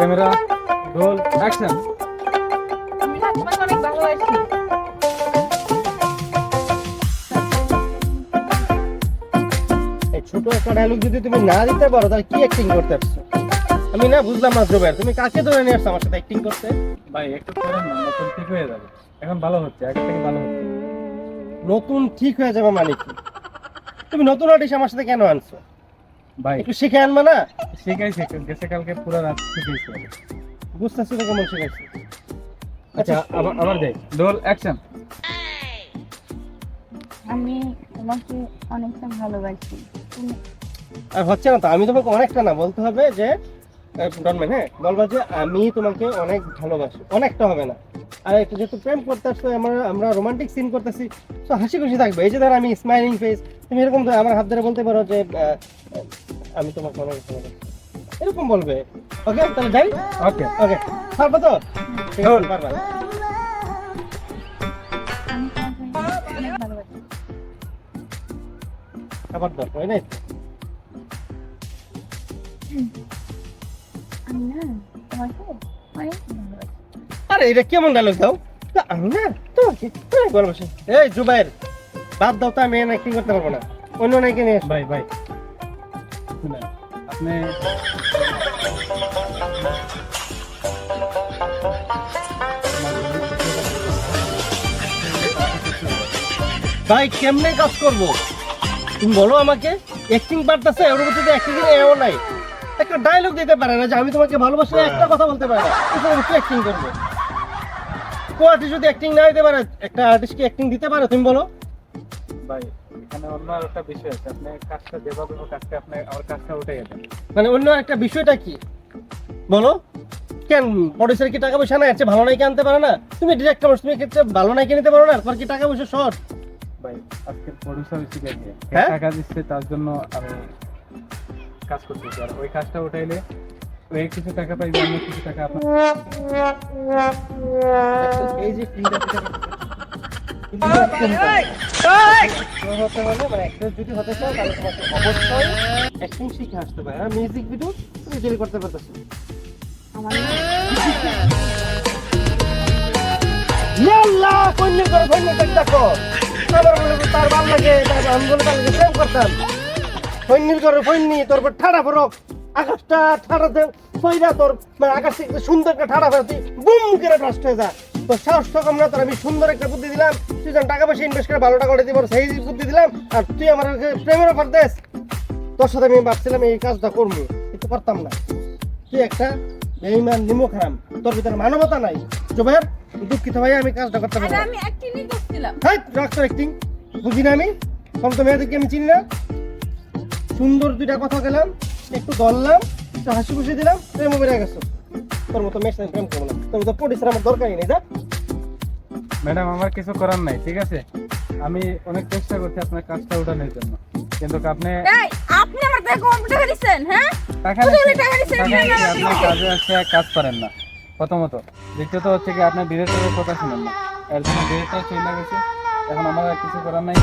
Camera roll action আমি তোমাকে অনেক ভালোবাসি ছোট একটা ডায়লগ যদি তুমি না দিতে পারো তাহলে কি অ্যাক্টিং করতে আসছো? আমি না বুঝলাম না জুবের তুমি কাকে ধরে নিয়ে আসছো আমার সাথে অ্যাক্টিং করতে? ভাই একটু করেন না নতুন ঠিক হয়ে যাবে। এখন ভালো হচ্ছে আগে থেকে ভালো হচ্ছে। নতুন ঠিক হয়ে যাবে মানে কি? তুমি নতুন আর্টিস্ট আমার সাথে কেন আনছো? ভাই। একটু শিখে আনবা না? শিখাইছে গেছে কালকে পুরো রাত শিখাইছে বুঝতেছি তো কেমন শিখাইছি। আচ্ছা আবার আবার যাই রোল অ্যাকশন আমি তোমাকে অনেকটা ভালোবাসি। আর হচ্ছে না তো আমি তোমাকে অনেকটা না বলতে হবে যে ডনম্যান হ্যাঁ? বলবা যে আমি তোমাকে অনেক ভালোবাসি। অনেকটা হবে না। আর একটু যেহেতু প্রেম করতে আসছো আমরা আমরা রোমান্টিক সিন করতেছি তো হাসি খুশি থাকবে। এই যে ধর আমি স্মাইলিং ফেস তুমি এরকম ধরে আমার হাত ধরে বলতে পারো যে আমি তোমাকে অনেক ভালোবাসি। এরকম বলবে। ওকে তাহলে যাই। ওকে ওকে পারব তো? পারবা দরকার নাই? আরে এটা কেমন ডায়লগ দাও? আমি না তোমাকে অনেক ভালোবাসি। এই জুবাইর বাদ দাও তো আমি অ্যাক্টিং করতে পারব না? অন্য নায়িকা নিয়ে। ভাই ভাই আপনি ভাই কেমনে কাজ করব? তুমি বলো আমাকে অ্যাক্টিং পারতেছে ওর মধ্যে তো অ্যাক্টিং এও নাই। একটা ডায়লগ দিতে পারে না যে আমি তোমাকে ভালোবাসি একটা কথা বলতে পারে না। তুমি কি অ্যাক্টিং করবে। কো আর্টিস্ট যদি অ্যাক্টিং না দিতে পারে একটা আর্টিস্ট কি অ্যাক্টিং দিতে পারে তুমি বলো। ভাই এখানে অন্য একটা বিষয় আছে। আপনি কাজটা যেভাবে হোক কাজটা আপনি আমার কাজটা উঠে গেছেন মানে অন্য একটা বিষয়টা কি? বলো। কেন? প্রডিউসার কি টাকা পয়সা নাই? আছে ভালো নাইকে আনতে পারে না। তুমি ডিরেক্ট মানুষ তুমি ক্ষেত্রে ভালো নাইকে নিতে পারো না তোমার কি টাকা পয়সা শর্ট ভাই আজকে প্রডিউসার শিখে দিয়ে হ্যাঁ? টাকা দিচ্ছে তার জন্য আমি কাজ করতেছি আর ওই কাজটা উঠাইলে ওই কিছু টাকা পাইবে অন্য কিছু টাকা আপনার এই যে তৈরি ভালো লাগে তার আমি বলে তার লাগে প্রেম করতাম কন্যির করে কন্যি তোর ঠাড়া আকাশটা ঠাড়া দে কইরা তোর মানে আকাশ সুন্দর ঠাড়া ফেরত বুম করে নষ্ট হয়ে যা তো সাহস তো কম না তোর আমি সুন্দর একটা বুদ্ধি দিলাম। তুই যখন টাকা পয়সা ইনভেস্ট করে ভালো টাকা করে দিব সেই বুদ্ধি দিলাম আর তুই আমার প্রেমের অফার দেস। তোর সাথে আমি ভাবছিলাম এই কাজটা করব কিন্তু পারতাম না। তুই একটা বেইমান নিমক হারাম তোর ভিতরে মানবতা নাই। জুবাইর দুঃখিত ভাই আমি কাজটা করতে না। আমি অ্যাক্টিংই করছিলাম হাই ডাক্তার অ্যাক্টিং বুঝি না আমি? কম তো মেয়েদেরকে আমি চিনি না। সুন্দর দুইটা কথা গেলাম একটু ধরলাম একটু হাসি খুশি দিলাম প্রেম বেড়ে গেছো। তোর মতো মেয়ের সাথে প্রেম করব না। তোর মতো পরিশ্রম আমার দরকারই নেই যা। ম্যাডাম আমার কিছু করার নাই ঠিক আছে? আমি অনেক চেষ্টা করছি আপনার কাজটা উঠানোর জন্য। কিন্তু আপনি এই আপনি আমার থেকে কম টাকা দিচ্ছেন হ্যাঁ? টাকা আপনি কাজে আসছে কাজ পারেন না। প্রথমত দ্বিতীয়ত হচ্ছে কি আপনার ডিরেক্টরের কথা শুনেন না। এর জন্য ডিরেক্টর চলে গেছে এখন আমার আর কিছু করার নাই